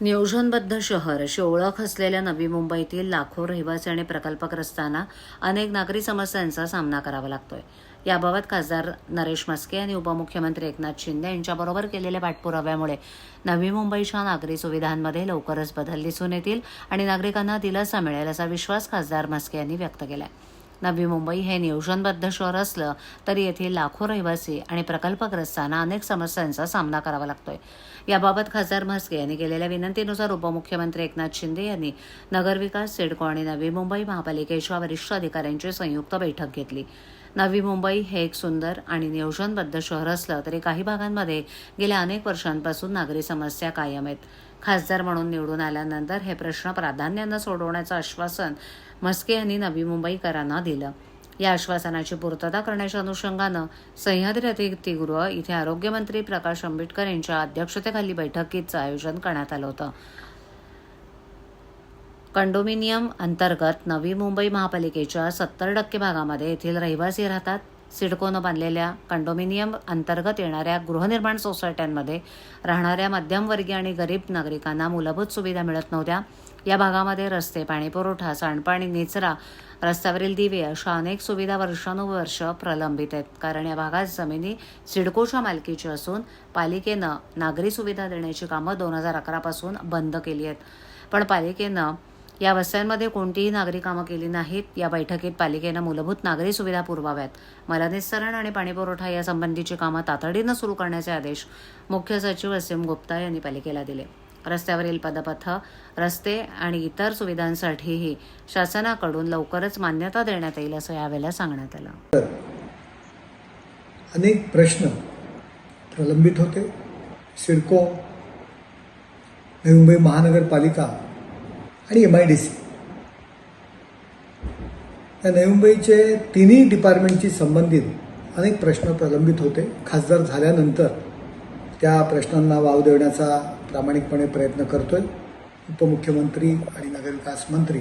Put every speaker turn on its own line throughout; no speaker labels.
नियोजनबद्ध शहर अशी ओळख असलेल्या नवी मुंबईतील लाखो रहिवासी आणि प्रकल्पग्रस्तांना अनेक नागरी समस्यांचा सामना करावा लागतोय. याबाबत खासदार नरेश मस्के यांनी उपमुख्यमंत्री एकनाथ शिंदे यांच्याबरोबर केलेल्या पाठपुराव्यामुळे नवी मुंबईच्या नागरी सुविधांमध्ये लवकरच बदल दिसून येतील आणि नागरिकांना दिलासा मिळेल असा विश्वास खासदार मस्के यांनी व्यक्त केला आहे नवी मुंबई हे नियोजनबद्ध शहर असलं तरी येथील लाखो रहिवासी आणि प्रकल्पग्रस्तांना अनेक समस्यांचा सामना करावा लागतोय. याबाबत खासदार म्हस्के यांनी केलेल्या विनंतीनुसार उपमुख्यमंत्री एकनाथ शिंदे यांनी नगरविकास सिडको आणि नवी मुंबई महापालिकेच्या वरिष्ठ अधिकाऱ्यांची संयुक्त बैठक घेतली. नवी मुंबई हे एक सुंदर आणि नियोजनबद्ध शहर असलं तरी काही भागांमध्ये गेल्या अनेक वर्षांपासून नागरी समस्या कायम आहेत. खासदार म्हणून निवडून आल्यानंतर हे प्रश्न प्राधान्यानं सोडवण्याचं आश्वासन म्हस्के यांनी नवी मुंबईकरांना दिलं. या आश्वासनाची पूर्तता करण्याच्या अनुषंगानं सह्याद्री अतिथीगृह इथे आरोग्यमंत्री प्रकाश आंबेडकर यांच्या अध्यक्षतेखाली बैठकीचं आयोजन करण्यात आलं होतं. कंडोमिनियम अंतर्गत नवी मुंबई महापालिकेच्या सत्तर टक्के भागामध्ये येथील रहिवासी राहतात. सिडकोनं बांधलेल्या कंडोमिनियम अंतर्गत येणाऱ्या गृहनिर्माण सोसायट्यांमध्ये राहणाऱ्या मध्यमवर्गीय आणि गरीब नागरिकांना मूलभूत सुविधा मिळत नव्हत्या. या भागामध्ये रस्ते पाणीपुरवठा सांडपाणी निचरा रस्त्यावरील दिवे अशा अनेक सुविधा वर्षानुवर्ष प्रलंबित आहेत. कारण या भागात जमिनी सिडकोच्या मालकीची असून पालिकेनं नागरी सुविधा देण्याची कामं दोन हजार अकरापासून बंद केली आहेत. पण पालिकेनं या वस्त्यांमध्ये कोणतीही नागरी कामं केली नाहीत. या बैठकीत पालिकेनं मूलभूत नागरी सुविधा पुरवाव्यात. मलनिस्सरण आणि पाणीपुरवठा यासंबंधीची कामं तातडीनं सुरू करण्याचे आदेश मुख्य सचिव असीम गुप्ता यांनी पालिकेला दिले. रस्त्यावरील पदपथ रस्ते आणि इतर सुविधांसाठीही शासनाकडून लवकरच मान्यता देण्यात येईल असं यावेळेला सांगण्यात आलं.
अनेक प्रश्न प्रलंबित होते. सिडको नवी मुंबई महानगरपालिका आणि एम आय डी सी या नवी मुंबईचे तिन्ही डिपार्टमेंटशी संबंधित अनेक प्रश्न प्रलंबित होते. खासदार झाल्यानंतर त्या प्रश्नांना वाव देण्याचा प्रामाणिकपणे प्रयत्न करतोय. उपमुख्यमंत्री आणि नगरविकास मंत्री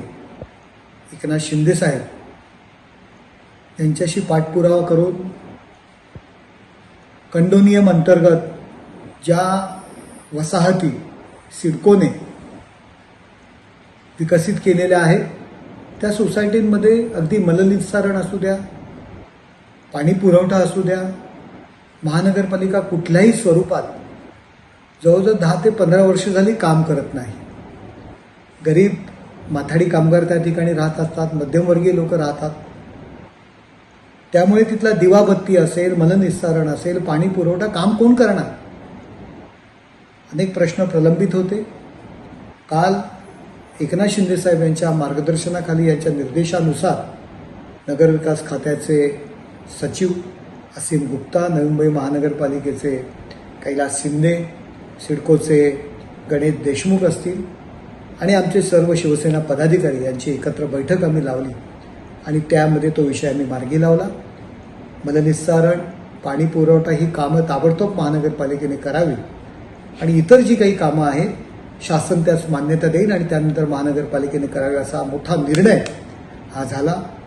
एकनाथ शिंदेसाहेब यांच्याशी पाठपुरावा करून कंडोनियम अंतर्गत ज्या वसाहती सिडकोने विकसित केलेल्या आहेत. त्या सोसायटींमध्ये अगदी मलनिस्सारण असू द्या पाणी पुरवठा असू द्या महानगरपालिका कुठल्याही स्वरूपात जवळजवळ दहा ते पंधरा वर्ष झाली काम करत नाही. गरीब माथाडी कामगार त्या ठिकाणी राहत असतात मध्यमवर्गीय लोक राहतात. त्यामुळे तिथला दिवाबत्ती असेल मलनिस्सारण असेल पाणी पुरवठा काम कोण करणार? अनेक प्रश्न प्रलंबित होते. काल एकनाथ शिंदेसाहेब यांच्या मार्गदर्शनाखाली यांच्या निर्देशानुसार नगरविकास खात्याचे सचिव असीम गुप्ता नवी मुंबई महानगरपालिकेचे कैलास शिंदे सिडकोचे गणेश देशमुख असतील आणि आमचे सर्व शिवसेना पदाधिकारी यांची एकत्र बैठक आम्ही लावली आणि त्यामध्ये तो विषय आम्ही मार्गी लावला. मलनिस्सारण पाणी पुरवठा ही कामं ताबडतोब महानगरपालिकेने करावी आणि इतर जी काही कामं आहेत शासन त्यास मान्यता देईल आणि त्यानंतर महानगरपालिकेने करावे असा मोठा निर्णय हा झाला.